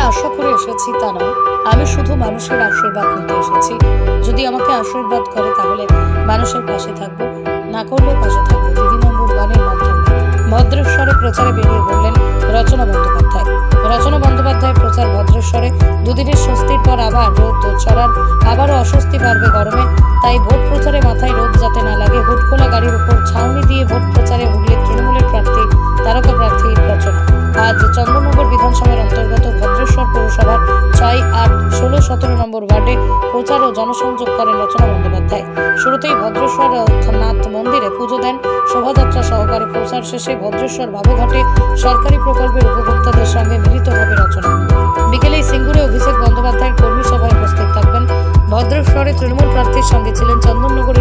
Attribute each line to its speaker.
Speaker 1: আশা করে এসেছি তা নয়। আমি শুধু মানুষের আশীর্বাদ নিতে এসেছি। যদি আমাকে আশীর্বাদ করে, তাহলে মানুষের পাশে থাকব। না করলেও পাশে থাকব। দিদি নম্বর ওয়ানের মাধ্যমে ভদ্রেশ্বরে প্রচারে বেরিয়ে বললেন রচনা বন্দ্যোপাধ্যায়। রচনা বন্দ্যোপাধ্যায় প্রচার ভদ্রেশ্বরে দুদিনের স্বস্তির পর আবার রোদ ছড়ার আবারও অস্বস্তি বাড়বে গরমে। তাই ভোট প্রচারে মাথায় রোদ যাতে না লাগে হুটখোলা গাড়ির উপর ছাউনি দিয়ে ভোট সতেরো নম্বর ওয়ার্ডে প্রচার ও জনসংযোগ করেন রচনা বন্দ্যোপাধ্যায়। শুরুতেই ভদ্রেশ্বর নাথ মন্দিরে পুজো দেন। শোভাযাত্রা সহকারে প্রচার শেষে ভদ্রেশ্বর বাবুঘাটে সরকারি প্রকল্পের উপভোক্তাদের সঙ্গে মিলিত হবে রচনা। বিকেলে সিঙ্গুরে অভিষেক বন্দ্যোপাধ্যায়ের কর্মী সভায় উপস্থিত থাকবেন। ভদ্রেশ্বরে তৃণমূল প্রার্থীর সঙ্গে ছিলেন চন্দননগরের